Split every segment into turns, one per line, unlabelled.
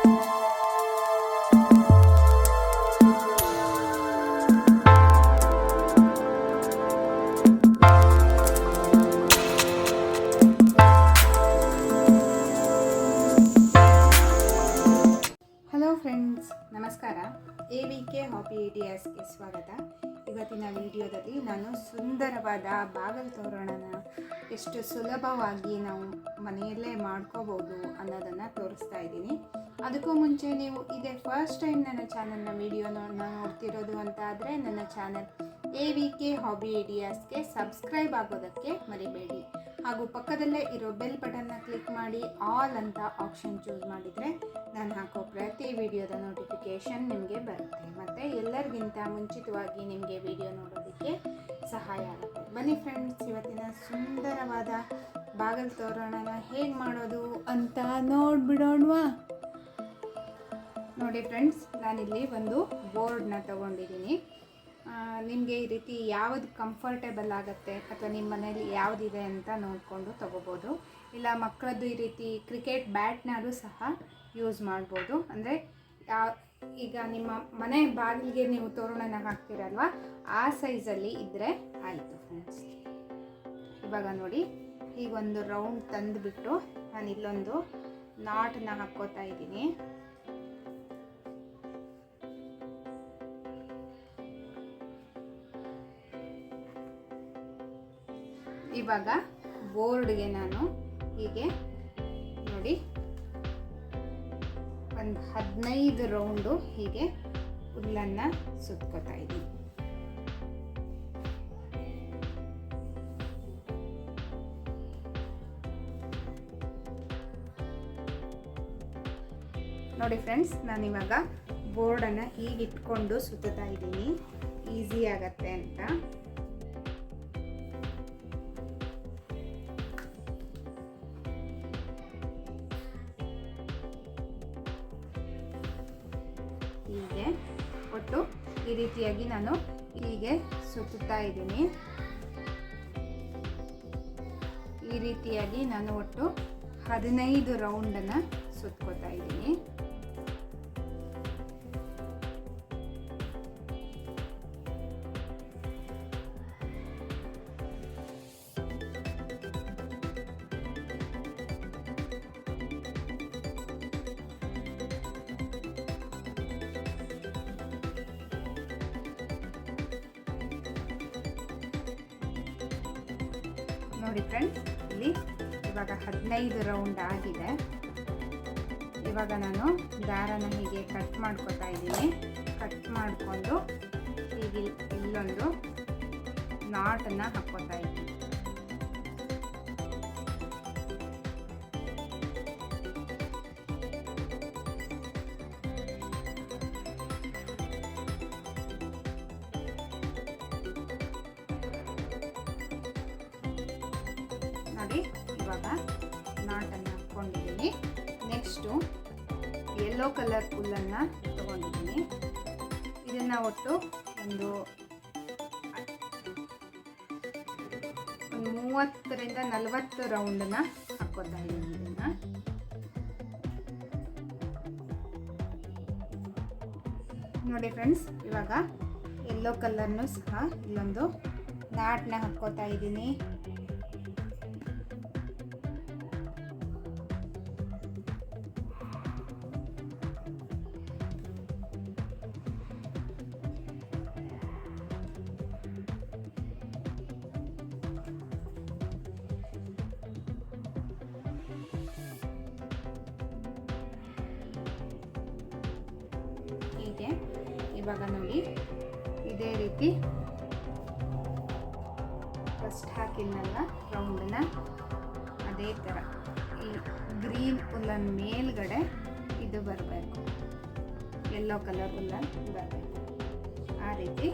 Hello friends ನಮಸ್ಕಾರ. A V K hobby ಇಡಿಯಾಸ್ಗೆ ಸ್ವಾಗತ. ಇವತ್ತಿನ ವಿಡಿಯೋದಲ್ಲಿ ನಾನು ಸುಂದರವಾದ ಬಾಗಲ್ ತೋರಣನ ಎಷ್ಟು ಸುಲಭವಾಗಿ ನಾವು ಮನೆಯಲ್ಲೇ ಮಾಡ್ಕೋಬೋದು ಅನ್ನೋದನ್ನು ತೋರಿಸ್ತಾ ಇದ್ದೀನಿ. ಅದಕ್ಕೂ ಮುಂಚೆ ನೀವು ಇದೇ ಫಸ್ಟ್ ಟೈಮ್ ನನ್ನ ಚಾನಲ್ನ ವಿಡಿಯೋನ ನೋಡ್ತಿರೋದು ಅಂತ ಆದರೆ ನನ್ನ channel A V K hobby ಐಡಿಯಾಸ್ಗೆ subscribe ಆಗೋದಕ್ಕೆ ಮರಿಬೇಡಿ. ಹಾಗೂ ಪಕ್ಕದಲ್ಲೇ ಇರೋ ಬೆಲ್ ಬಟನ್ನ ಕ್ಲಿಕ್ ಮಾಡಿ ಆಲ್ ಅಂತ ಆಪ್ಷನ್ ಚೂಸ್ ಮಾಡಿದರೆ ನಾನು ಹಾಕೋ ಪ್ರತಿ ವಿಡಿಯೋದ ನೋಟಿಫಿಕೇಷನ್ ನಿಮಗೆ ಬರುತ್ತೆ. ಮತ್ತು ಎಲ್ಲರಿಗಿಂತ ಮುಂಚಿತವಾಗಿ ನಿಮಗೆ ವಿಡಿಯೋ ನೋಡೋದಕ್ಕೆ ಸಹಾಯ ಆಗುತ್ತೆ. ಬನ್ನಿ ಫ್ರೆಂಡ್ಸ್ ಇವತ್ತಿನ ಸುಂದರವಾದ ಬಾಗಲ್ ತೋರಣನ ಹೇಗೆ ಮಾಡೋದು ಅಂತ ನೋಡ್ಬಿಡೋಣವಾ? ನೋಡಿ ಫ್ರೆಂಡ್ಸ್ ನಾನಿಲ್ಲಿ ಒಂದು ಬೋರ್ಡ್ನ ತಗೊಂಡಿದ್ದೀನಿ. ನಿಮಗೆ ಈ ರೀತಿ ಯಾವುದು ಕಂಫರ್ಟೇಬಲ್ ಆಗುತ್ತೆ ಅಥವಾ ನಿಮ್ಮ ಮನೇಲಿ ಯಾವುದಿದೆ ಅಂತ ನೋಡಿಕೊಂಡು ತೊಗೋಬೋದು. ಇಲ್ಲ ಮಕ್ಕಳದ್ದು ಈ ರೀತಿ ಕ್ರಿಕೆಟ್ ಬ್ಯಾಟ್ನಾದ್ರೂ ಸಹ ಯೂಸ್ ಮಾಡ್ಬೋದು. ಅಂದರೆ ಯಾವ ಈಗ ನಿಮ್ಮ ಮನೆ ಬಾಗಿಲಿಗೆ ನೀವು ತೋರಣನ ಹಾಕ್ತೀರಲ್ವ, ಆ ಸೈಜಲ್ಲಿ ಇದ್ದರೆ ಆಯಿತು ಫ್ರೆಂಡ್ಸ್ ಇವಾಗ ನೋಡಿ, ಹೀಗೊಂದು ರೌಂಡ್ ತಂದುಬಿಟ್ಟು ನಾನು ಇಲ್ಲೊಂದು ನಾಟನ್ನ ಹಾಕ್ಕೋತಾ ಇದ್ದೀನಿ. ಇವಾಗ ಬೋರ್ಡ್ಗೆ ನಾನು ಹೀಗೆ ನೋಡಿ ಒಂದು ಹದಿನೈದು ರೌಂಡು ಹೀಗೆ ಹುಲ್ಲನ್ನು ಸುತ್ಕೋತಾ ಇದ್ದೀನಿ. ನೋಡಿ ಫ್ರೆಂಡ್ಸ್, ನಾನಿವಾಗ ಬೋರ್ಡನ್ನು ಹೀಗೆ ಇಟ್ಕೊಂಡು ಸುತ್ತಾ ಇದ್ದೀನಿ. ಈಸಿ ಆಗತ್ತೆ ಅಂತ. ರೀತಿಯಾಗಿ ನಾನು ಹೀಗೆ ಸುತ್ತುತ್ತಾ ಇದ್ದೀನಿ. ಈ ರೀತಿಯಾಗಿ ನಾನು ಒಟ್ಟು ಹದಿನೈದು ರೌಂಡನ್ನು ಸುತ್ಕೋತಾ ಇದ್ದೀನಿ. ನೋಡಿ ಫ್ರೆಂಡ್ಸ್ ಇಲ್ಲಿ ಇವಾಗ ಹದಿನೈದು ರೌಂಡ್ ಆಗಿದೆ. ಇವಾಗ ನಾನು ದಾರನ ಹೀಗೆ ಕಟ್ ಮಾಡ್ಕೊತಾ ಇದ್ದೀನಿ. ಕಟ್ ಮಾಡಿಕೊಂಡು ಹೀಗೆ ಇಲ್ಲೊಂದು ನಾಟನ್ನು ಹಾಕ್ಕೋತಾ ಇದ್ದೀನಿ. ಇದನ್ನು ಒಟ್ಟು ಒಂದು ಮೂವತ್ತರಿಂದ ನಲವತ್ತು ರೌಂಡನ್ನ ಹಾಕೋತಾ ಇದ್ದೀನಿ ಇದನ್ನ. ನೋಡಿ ಫ್ರೆಂಡ್ಸ್ ಇವಾಗ ಯೆಲ್ಲೋ ಕಲರ್ನು ಸಹ ಇಲ್ಲೊಂದು ನಾಟನ್ನ ಹಾಕ್ಕೋತಾ ಇದ್ದೀನಿ. ಇವಾಗ ನೋಡಿ. ಇದೇ ರೀತಿ ಫಸ್ಟ್ ಹಾಕಿದ್ನಲ್ಲ ರೌಂಡನ್ನ ಅದೇ ಥರ ಈ ಗ್ರೀನ್ ಉಲ್ಲನ್ ಮೇಲ್ಗಡೆ ಇದು ಬರಬೇಕು. ಯೆಲ್ಲೋ ಕಲರ್ ಉಲ್ಲನ್ ಬರಬೇಕು. ಆ ರೀತಿ.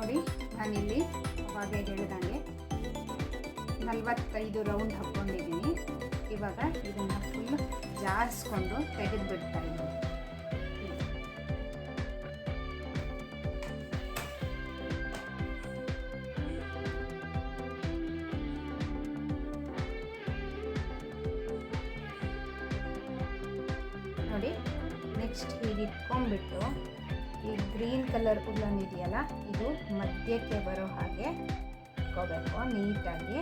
ನಾನಿಲ್ಲಿ ಅವಾಗ ಹೇಳಿದಂಗೆ. ನಲ್ವತ್ತೈದು ರೌಂಡ್ ಹಾಕ್ಕೊಂಡಿದ್ದೀನಿ ಇವಾಗ ಇದನ್ನು ಫುಲ್ ಜಾರಿಸ್ಕೊಂಡು ತೆಗೆದು ಬಿಡ್ತಾ ಇದ್ದೀನಿ. ಕಲರ್ ಉಲ್ಲನ್ ಇದೆಯಲ್ಲ, ಇದು ಮಧ್ಯಕ್ಕೆ ಬರೋ ಹಾಗೆ ಇಟ್ಕೋಬೇಕು, ನೀಟಾಗಿ.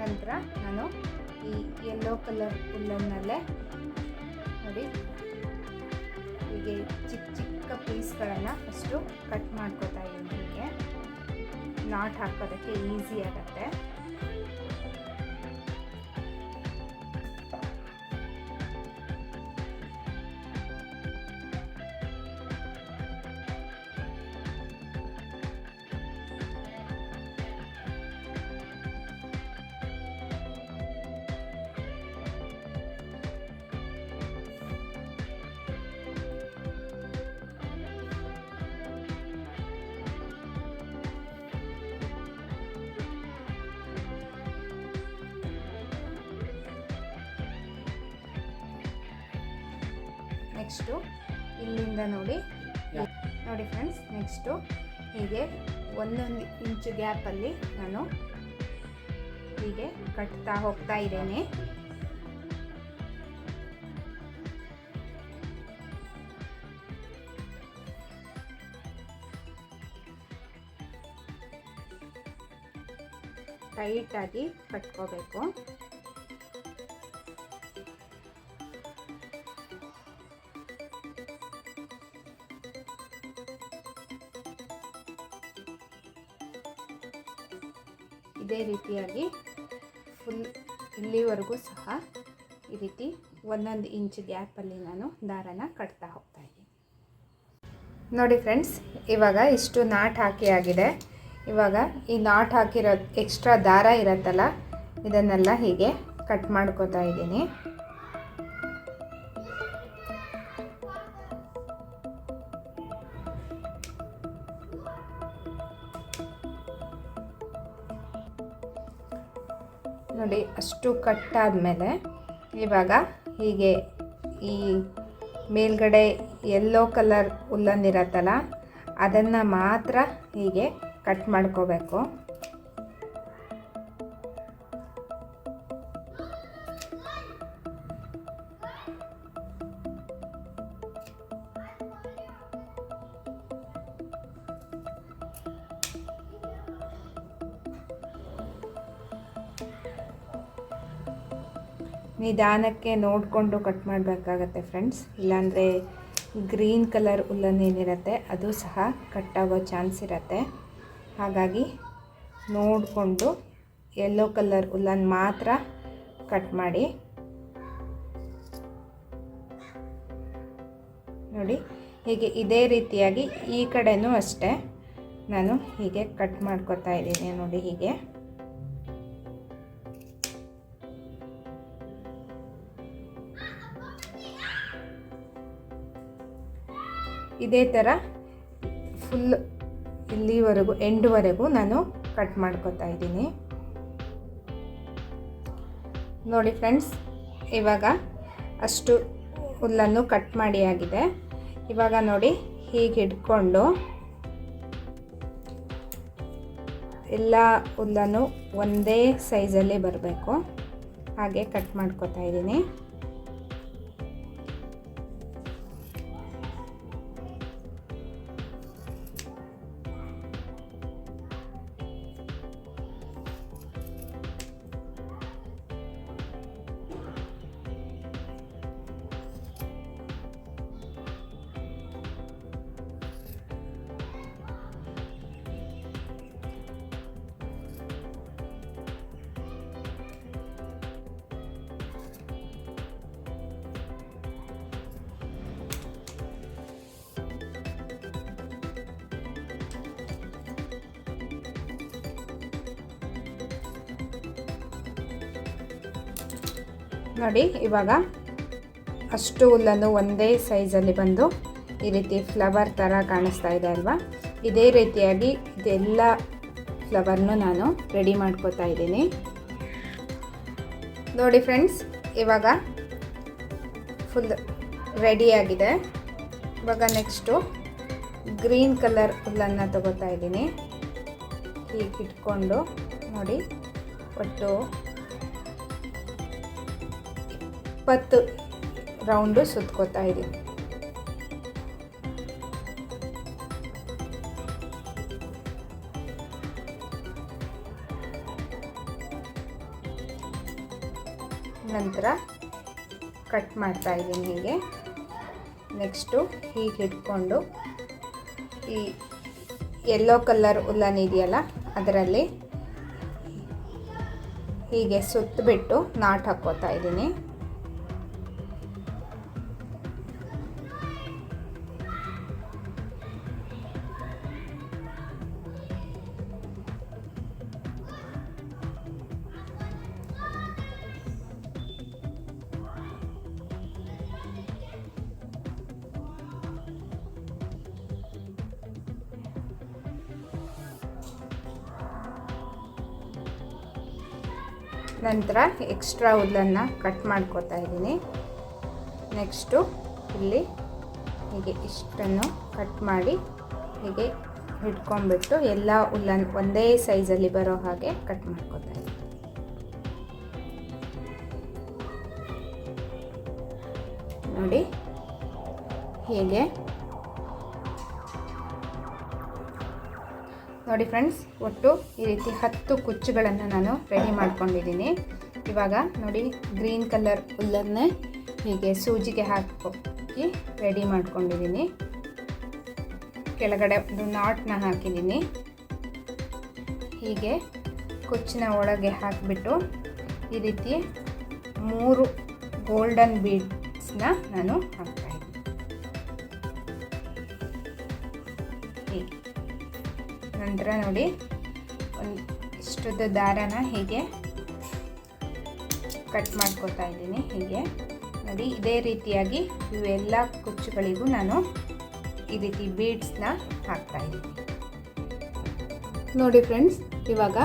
ನಂತರ ನಾನು ಈ ಯೆಲ್ಲೋ ಕಲರ್ ಉಲ್ಲನ್ನಲ್ಲೇ ನೋಡಿ, ಹೀಗೆ ಚಿಕ್ಕ ಚಿಕ್ಕ ಪೀಸ್ಗಳನ್ನು ಫಸ್ಟು ಕಟ್ ಮಾಡ್ಕೋತಾ ಇದ್ದೀನಿ. ಹೀಗೆ ನಾಟ್ ಹಾಕೋದಕ್ಕೆ ಈಸಿ ಆಗುತ್ತೆ. ನೆಕ್ಸ್ಟು ಇಲ್ಲಿಂದ ನೋಡಿ. ನೋಡಿ ಫ್ರೆಂಡ್ಸ್ ನೆಕ್ಸ್ಟು ಹೀಗೆ ಒಂದೊಂದು ಇಂಚು ಗ್ಯಾಪಲ್ಲಿ ನಾನು ಹೀಗೆ ಕಟ್ತಾ ಹೋಗ್ತಾ ಇದ್ದೇನೆ. ಟೈಟಾಗಿ ಕಟ್ಕೋಬೇಕು. ಇದೇ ರೀತಿಯಾಗಿ ಫುಲ್ ಇಲ್ಲಿವರೆಗೂ ಸಹ ಈ ರೀತಿ ಒಂದೊಂದು ಇಂಚ್ ಗ್ಯಾಪಲ್ಲಿ ನಾನು ದಾರನ ಕಟ್ತಾ ಹೋಗ್ತಾ ಇದ್ದೀನಿ. ನೋಡಿ ಫ್ರೆಂಡ್ಸ್ ಇವಾಗ ಇಷ್ಟು ನಾಟ್ ಹಾಕಿ ಆಗಿದೆ. ಇವಾಗ ಈ ನಾಟ್ ಹಾಕಿರೋ ಎಕ್ಸ್ಟ್ರಾ ದಾರ ಇರತ್ತಲ್ಲ, ಇದನ್ನೆಲ್ಲ ಹೀಗೆ ಕಟ್ ಮಾಡ್ಕೋತಾ ಇದ್ದೀನಿ. ನೋಡಿ, ಅಷ್ಟು ಕಟ್ಟಾದಮೇಲೆ ಇವಾಗ ಹೀಗೆ ಈ ಮೇಲ್ಗಡೆ ಯೆಲ್ಲೋ ಕಲರ್ ಉಲ್ಲನ್ ಇರತ್ತಲ್ಲ, ಅದನ್ನು ಮಾತ್ರ ಹೀಗೆ ಕಟ್ ಮಾಡ್ಕೋಬೇಕು. ನಿಧಾನಕ್ಕೆ ನೋಡಿಕೊಂಡು ಕಟ್ ಮಾಡಬೇಕಾಗತ್ತೆ ಫ್ರೆಂಡ್ಸ್ ಇಲ್ಲಾಂದರೆ ಗ್ರೀನ್ ಕಲರ್ ಉಲ್ಲನ್ ಏನಿರುತ್ತೆ, ಅದು ಸಹ ಕಟ್ಟಾಗೋ ಚಾನ್ಸ್ ಇರುತ್ತೆ. ಹಾಗಾಗಿ ನೋಡಿಕೊಂಡು ಯೆಲ್ಲೋ ಕಲರ್ ಉಲ್ಲನ್ ಮಾತ್ರ ಕಟ್ ಮಾಡಿ. ನೋಡಿ, ಹೀಗೆ ಇದೇ ರೀತಿಯಾಗಿ ಈ ಕಡೆನೂ ಅಷ್ಟೇ. ನಾನು ಹೀಗೆ ಕಟ್ ಮಾಡ್ಕೊತಾ ಇದ್ದೀನಿ ನೋಡಿ ಹೀಗೆ. ಇದೇ ಥರ ಫುಲ್ ಇಲ್ಲಿವರೆಗೂ ಎಂಡ್ವರೆಗೂ ನಾನು ಕಟ್ ಮಾಡ್ಕೊತಾ ಇದ್ದೀನಿ. ನೋಡಿ ಫ್ರೆಂಡ್ಸ್ ಇವಾಗ ಅಷ್ಟು ಹುಲ್ಲನ್ನು ಕಟ್ ಮಾಡಿ ಆಗಿದೆ. ಇವಾಗ ನೋಡಿ ಹೀಗೆ ಹಿಡ್ಕೊಂಡು ಎಲ್ಲ ಹುಲ್ಲನ್ನು ಒಂದೇ ಸೈಜಲ್ಲಿ ಬರಬೇಕು. ಹಾಗೆ ಕಟ್ ಮಾಡ್ಕೋತಾ ಇದ್ದೀನಿ. ನೋಡಿ, ಇವಾಗ ಅಷ್ಟು ಹುಲ್ಲನ್ನು ಒಂದೇ ಸೈಜಲ್ಲಿ ಬಂದು ಈ ರೀತಿ ಫ್ಲವರ್ ಥರ ಕಾಣಿಸ್ತಾ ಇದೆ ಅಲ್ವಾ? ಇದೇ ರೀತಿಯಾಗಿ ಇದೆಲ್ಲ ಫ್ಲವರ್ನು ನಾನು ರೆಡಿ ಮಾಡ್ಕೋತಾ ಇದ್ದೀನಿ. ನೋಡಿ ಫ್ರೆಂಡ್ಸ್, ಇವಾಗ ಫುಲ್ ರೆಡಿಯಾಗಿದೆ. ಇವಾಗ ನೆಕ್ಸ್ಟು ಗ್ರೀನ್ ಕಲರ್ ಹುಲ್ಲನ್ನು ತಗೋತಾ ಇದ್ದೀನಿ. ಹೀಗೆ ಇಟ್ಕೊಂಡು ನೋಡಿ, ಒಟ್ಟು ಇಪ್ಪತ್ತು ರೌಂಡು ಸುತ್ಕೋತಾ ಇದ್ದೀನಿ. ನಂತರ ಕಟ್ ಮಾಡ್ತಾ ಇದ್ದೀನಿ ಹೀಗೆ. ನೆಕ್ಸ್ಟು ಹೀಗೆ ಹಿಡ್ಕೊಂಡು ಈ ಯೆಲ್ಲೋ ಕಲರ್ ಉಲ್ಲನ್ ಇದೆಯಲ್ಲ, ಅದರಲ್ಲಿ ಹೀಗೆ ಸುತ್ತಬಿಟ್ಟು ನಾಟ್ ಹಾಕ್ಕೋತಾ ಇದ್ದೀನಿ. ನಂತರ ಎಕ್ಸ್ಟ್ರಾ ಹುಲ್ಲನ್ನು ಕಟ್ ಮಾಡ್ಕೋತಾ ಇದ್ದೀನಿ. ನೆಕ್ಸ್ಟು ಇಲ್ಲಿ ಹೀಗೆ ಇಷ್ಟನ್ನು ಕಟ್ ಮಾಡಿ ಹೀಗೆ ಹಿಡ್ಕೊಂಡ್ಬಿಟ್ಟು ಎಲ್ಲ ಹುಲ್ಲನ್ನು ಒಂದೇ ಸೈಜಲ್ಲಿ ಬರೋ ಹಾಗೆ ಕಟ್ ಮಾಡ್ಕೋತಾ ಇದ್ದೀನಿ. ನೋಡಿ ಹೀಗೆ ನೋಡಿ ಫ್ರೆಂಡ್ಸ್ ಒಟ್ಟು ಈ ರೀತಿ ಹತ್ತು ಕುಚ್ಚುಗಳನ್ನು ನಾನು ರೆಡಿ ಮಾಡ್ಕೊಂಡಿದ್ದೀನಿ. ಇವಾಗ ನೋಡಿ ಗ್ರೀನ್ ಕಲರ್ ಹುಲ್ಲನ್ನೇ ಹೀಗೆ ಸೂಜಿಗೆ ಹಾಕಿ ರೆಡಿ ಮಾಡ್ಕೊಂಡಿದ್ದೀನಿ. ಕೆಳಗಡೆ ಒಂದು ನಾಟ್ನ ಹಾಕಿದ್ದೀನಿ. ಹೀಗೆ ಕುಚ್ಚಿನ ಒಳಗೆ ಹಾಕಿಬಿಟ್ಟು ಈ ರೀತಿ ಮೂರು ಗೋಲ್ಡನ್ ಬೀಡ್ಸ್ನ ನಾನು ಹಾಕ್ತಾಯಿದ್ದೀನಿ ನಂತರ ನೋಡಿ ಒಂದು ಇಷ್ಟುದ್ದ ದಾರನ ಹೀಗೆ ಕಟ್ ಮಾಡ್ಕೋತಾ ಇದ್ದೀನಿ, ಹೀಗೆ. ನೋಡಿ, ಇದೇ ರೀತಿಯಾಗಿ ಇವೆಲ್ಲ ಕುಚ್ಚುಗಳಿಗೂ ನಾನು ಈ ರೀತಿ ಬೀಡ್ಸ್ನ ಹಾಕ್ತಾ ಇದ್ದೀನಿ. ನೋಡಿ ಫ್ರೆಂಡ್ಸ್ ಇವಾಗ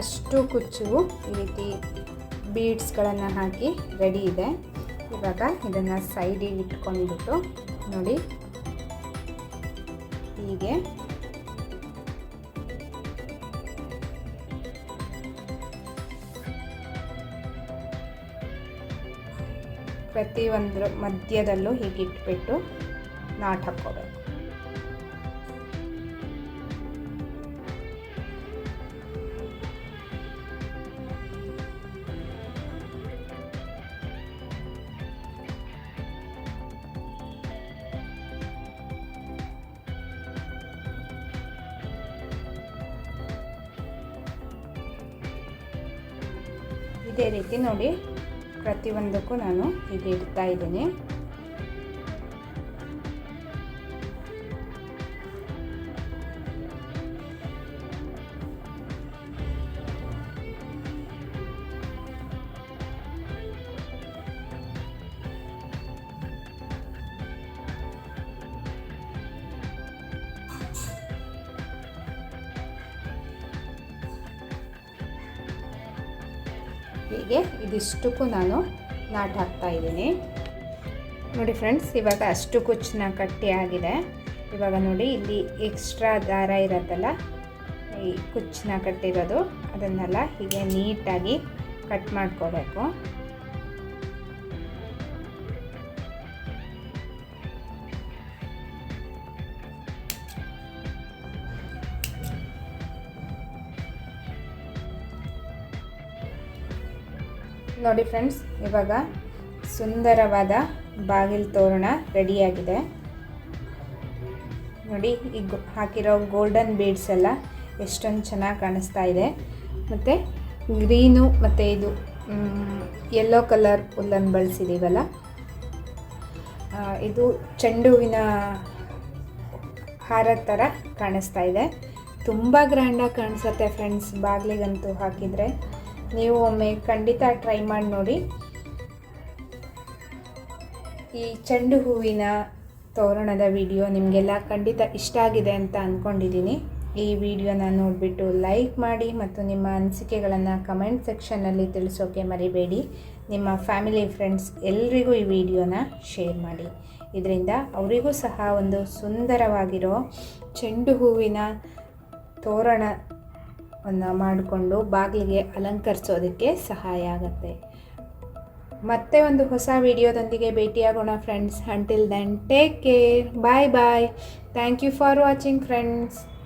ಅಷ್ಟು ಕುಚ್ಚು ಈ ರೀತಿ ಬೀಡ್ಸ್ಗಳನ್ನು ಹಾಕಿ ರೆಡಿ ಇದೆ. ಇವಾಗ ಇದನ್ನು ಸೈಡಿಗೆ ಇಟ್ಕೊಂಡ್ಬಿಟ್ಟು ನೋಡಿ, ಹೀಗೆ. ಪ್ರತಿಯೊಂದರ ಮಧ್ಯದಲ್ಲೂ ಹೀಗೆ ಇಟ್ಬಿಟ್ಟು ನಾಟ್ ಹಾಕ್ಕೋಬೇಕು. ಇದೇ ರೀತಿ ನೋಡಿ ಪ್ರತಿಯೊಂದಕ್ಕೂ ನಾನು ಹೀಗೆ ಇಡ್ತಾ ಇದ್ದೀನಿ. ಹೀಗೆ ಇದಿಷ್ಟಕ್ಕೂ ನಾನು ನಾಟ್ ಹಾಕ್ತಾ ಇದ್ದೀನಿ. ನೋಡಿ ಫ್ರೆಂಡ್ಸ್, ಇವಾಗ ಅಷ್ಟು ಕುಚ್ಚನ್ನ ಕಟ್ಟಿ ಆಗಿದೆ. ಇವಾಗ ನೋಡಿ, ಇಲ್ಲಿ ಎಕ್ಸ್ಟ್ರಾ ದಾರ ಇರತ್ತಲ್ಲ, ಈ ಕುಚ್ಚನ್ನ ಕಟ್ಟಿರೋದು. ಅದನ್ನೆಲ್ಲ ಹೀಗೆ ನೀಟಾಗಿ ಕಟ್ ಮಾಡ್ಕೋಬೇಕು. ನೋಡಿ ಫ್ರೆಂಡ್ಸ್, ಇವಾಗ ಸುಂದರವಾದ ಬಾಗಿಲು ತೋರಣ ರೆಡಿಯಾಗಿದೆ. ನೋಡಿ, ಈ ಹಾಕಿರೋ ಗೋಲ್ಡನ್ ಬೀಡ್ಸ್ ಎಲ್ಲ ಎಷ್ಟೊಂದು ಚೆನ್ನಾಗಿ ಕಾಣಿಸ್ತಾ ಇದೆ. ಮತ್ತು ಗ್ರೀನು ಮತ್ತು ಇದು ಯೆಲ್ಲೋ ಕಲರ್ ಹುಲ್ಲನ್ನು ಬಳಸಿದ್ದೀವಲ್ಲ ಇದು ಚೆಂಡು ಹೂವಿನ ಹಾರದ ಥರ ಕಾಣಿಸ್ತಾ ಇದೆ. ತುಂಬ ಗ್ರ್ಯಾಂಡಾಗಿ ಕಾಣಿಸುತ್ತೆ ಫ್ರೆಂಡ್ಸ್, ಬಾಗಿಲಿಗಂತೂ ಹಾಕಿದರೆ. ನೀವು ಒಮ್ಮೆ ಖಂಡಿತ ಟ್ರೈ ಮಾಡಿ ನೋಡಿ. ಈ ಚೆಂಡು ಹೂವಿನ ತೋರಣದ ವಿಡಿಯೋ ನಿಮಗೆಲ್ಲ ಖಂಡಿತ ಇಷ್ಟ ಆಗಿದೆ ಅಂತ ಅಂದ್ಕೊಂಡಿದ್ದೀನಿ ಈ ವಿಡಿಯೋನ ನೋಡಿಬಿಟ್ಟು ಲೈಕ್ ಮಾಡಿ ಮತ್ತು ನಿಮ್ಮ ಅನಿಸಿಕೆಗಳನ್ನು ಕಮೆಂಟ್ ಸೆಕ್ಷನ್ನಲ್ಲಿ ತಿಳಿಸೋಕೆ ಮರಿಬೇಡಿ. ನಿಮ್ಮ ಫ್ಯಾಮಿಲಿ ಫ್ರೆಂಡ್ಸ್ ಎಲ್ರಿಗೂ ಈ ವಿಡಿಯೋನ ಶೇರ್ ಮಾಡಿ. ಇದರಿಂದ ಅವರಿಗೂ ಸಹ ಒಂದು ಸುಂದರವಾಗಿರೋ ಚೆಂಡು ಹೂವಿನ ತೋರಣವನ್ನು ಮಾಡಿಕೊಂಡು ಬಾಗಿಲಿಗೆ ಅಲಂಕರಿಸೋದಕ್ಕೆ ಸಹಾಯ ಆಗುತ್ತೆ. ಮತ್ತೆ ಒಂದು ಹೊಸ ವಿಡಿಯೋದೊಂದಿಗೆ ಭೇಟಿಯಾಗೋಣ friends until then take care bye bye thank you for watching friends